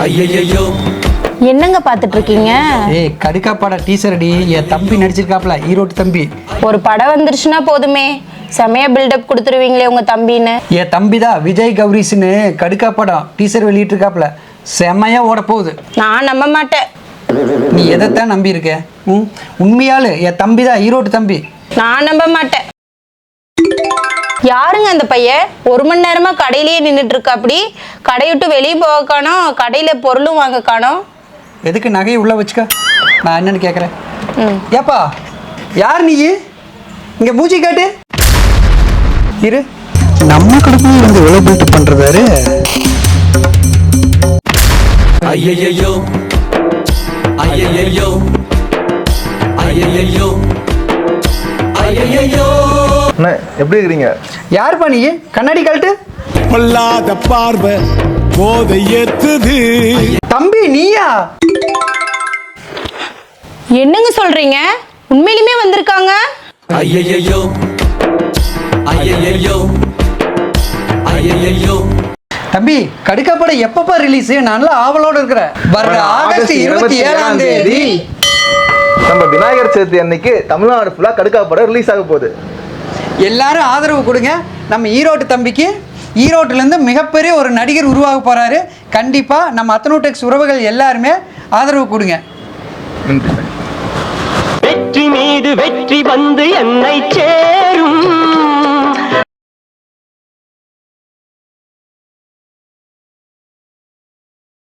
ஐயையோ. என்னங்க பார்த்துட்டு இருக்கீங்க ஏய் கடுக்காப்பாட டீச்சர் அடி என் தம்பி நடிச்சிருக்காப்ல ஈரோட்டு தம்பி. ஒரு படம் வந்துருச்சுன்னா போதுமே. செமையா பில்டப் கொடுத்துருவீங்களே உங்க தம்பின்னு. என் தம்பி தான் விஜய் கௌரிஸ்னு கடுக்கா படம் டீசர் வெளியிட்டிருக்காப்ல. செம்மையா ஓட போகுது. நான் நம்ப மாட்டேன். நீ எதைத்தான் நம்பி இருக்க ம்? உண்மையாலு என் தம்பி தான் ஈரோட்டு தம்பி. நான் நம்ப மாட்டேன். யாருங்க அந்த பையன்? ஒரு மணி நேரமா கடையிலேயே நின்றுட்டு இருக்கா அப்படி? கடை விட்டு வெளியே போக காணோம் கடையில பொருளும் வாங்க காணோம். எதுக்கு நகையை உள்ள வச்சுக்க? நான் என்னன்னு கேட்குறேன் ம். ஏப்பா யார் நீ? இங்க மூஞ்சி காட்டு. இரு. நம்ம கடுப்பு வந்து எவ்வளோ பில்ட் பண்றதாரு ஐயையோ. ஐயையோ. ஐயையோ. ஐயையோ. அண்ணா எப்படி இருக்கிறீங்க? யாருப்பா நீ? கண்ணாடி கழட்டு. பொல்லாத பார்வை போதை ஏத்துது. தம்பி நீயா? என்னங்க சொல்றீங்க? உண்மையிலுமே வந்திருக்காங்க? ஐயையோ. ஐயையோ. ஐயையோ. தம்பி கடுக்கா படம் எப்பப்பா ரிலீஸ் நான்லாம் ஆவலோட இருக்கிறேன். வர்ற ஆகஸ்ட் இருபத்தி ஏழாம் தேதி. நம்ம விநாயகர் சதுர்த்தி அன்னைக்கு தமிழ்நாடு ஃபுல்லாக கடுக்கா படம் ரிலீஸ் ஆக போகுது. எல்லாரும் ஆதரவு கொடுங்க. நம்ம ஈரோட்டு தம்பிக்கு ஈரோட்டிலேருந்து மிகப்பெரிய ஒரு நடிகர் உருவாக போகிறாரு கண்டிப்பாக நம்ம அத்தனோடெக்ஸ் உறவுகள் எல்லாருமே ஆதரவு கொடுங்க. வெற்றி மீது வெற்றி வந்து என்னை சேரும்.